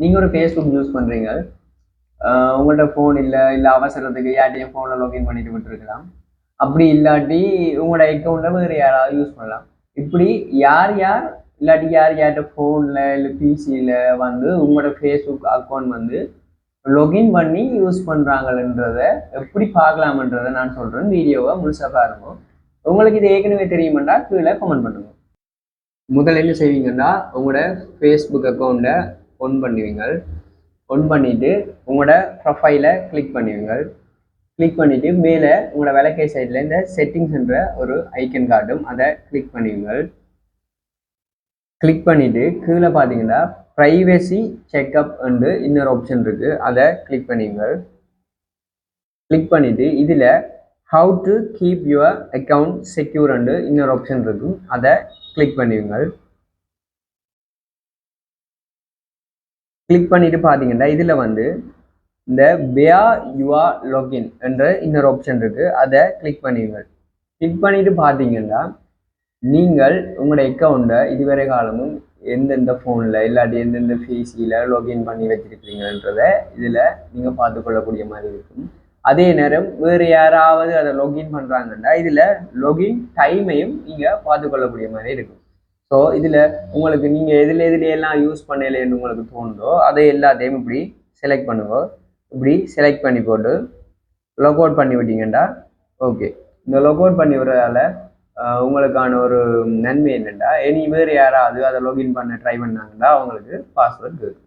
நீங்கள் ஒரு Facebook use பண்ணுறீங்க உங்கள்ட்ட ஃபோன் இல்லை இல்லை அவசரத்துக்கு யார்ட்டையும் ஃபோனில் லாகின் பண்ணிட்டு விட்டுருக்கலாம். அப்படி இல்லாட்டி உங்களோட அக்கௌண்ட்டை வேறு யாராவது யூஸ் பண்ணலாம். இப்படி யார் யார் இல்லாட்டி யார் யார்கிட்ட ஃபோனில் இல்லை பிசியில் வந்து உங்களோட ஃபேஸ்புக் அக்கௌண்ட் வந்து லொகின் பண்ணி யூஸ் பண்ணுறாங்கன்றத எப்படி பார்க்கலாமன்றத நான் சொல்கிறேன் வீடியோவை முழுசாக பாருங்க. உங்களுக்கு இது ஏற்கனவே தெரியுமெண்டா கீழே கமெண்ட் பண்ணுங்க. முதல்ல என்ன செய்வீங்கன்னா உங்களோட ஃபேஸ்புக் அக்கௌண்ட்டை ஒன் பண்ணுவீங்க ஒன் பண்ணிவிட்டு உங்களோட ப்ரொஃபைலை கிளிக் பண்ணுவீங்க கிளிக் பண்ணிவிட்டு மேலே உங்களோட விளக்கை சைடில் இந்த செட்டிங்ஸ்ன்ற ஒரு ஐக்கன் காட்டும். அதை கிளிக் பண்ணுவீங்க கிளிக் பண்ணிவிட்டு கீழே பார்த்தீங்கன்னா ப்ரைவசி செக்அப் என்று இன்னொரு ஆப்ஷன் இருக்குது அதை கிளிக் பண்ணுவீங்க கிளிக் பண்ணிவிட்டு இதில் how to keep your account secure and இன்னொரு ஆப்ஷன் இருக்கும். அதை கிளிக் பண்ணுவீங்க கிளிக் பண்ணிட்டு பார்த்தீங்கன்னா இதில் வந்து இந்த பியா யுவா லாகின் என்ற இன்னொரு ஆப்ஷன் இருக்குது அதை கிளிக் பண்ணிடுங்கள். கிளிக் பண்ணிட்டு பார்த்தீங்கன்னா நீங்கள் உங்களோட அக்கௌண்ட்டை இதுவரை காலமும் எந்தெந்த ஃபோனில் இல்லாட்டி எந்தெந்த பிசியில் லாகின் பண்ணி வச்சிருக்கிறீங்கன்றத இதில் நீங்கள் பார்த்துக்கொள்ளக்கூடிய மாதிரி இருக்கும். அதே நேரம் வேறு யாராவது அதை லாகின் பண்ணுறாங்கன்னா இதில் லாகின் டைமையும் நீங்கள் பார்த்துக்கொள்ளக்கூடிய மாதிரி இருக்கும். ஸோ இதில் உங்களுக்கு நீங்கள் எதில் எதில் எல்லாம் யூஸ் பண்ணலைன்னு உங்களுக்கு தோணுதோ அதை எல்லாத்தையும் இப்படி செலக்ட் பண்ணுங்க. இப்படி செலக்ட் பண்ணி போட்டு லொக் அவுட் பண்ணி விட்டீங்கன்னா ஓகே இந்த லொக் அவுட் பண்ணி விடுறதால உங்களுக்கான ஒரு நன்மை என்னென்னா இனி வேறு யாராவது அதை லாகின் பண்ண ட்ரை பண்ணாங்கன்னா அவங்களுக்கு பாஸ்வேர்ட் இருக்கும்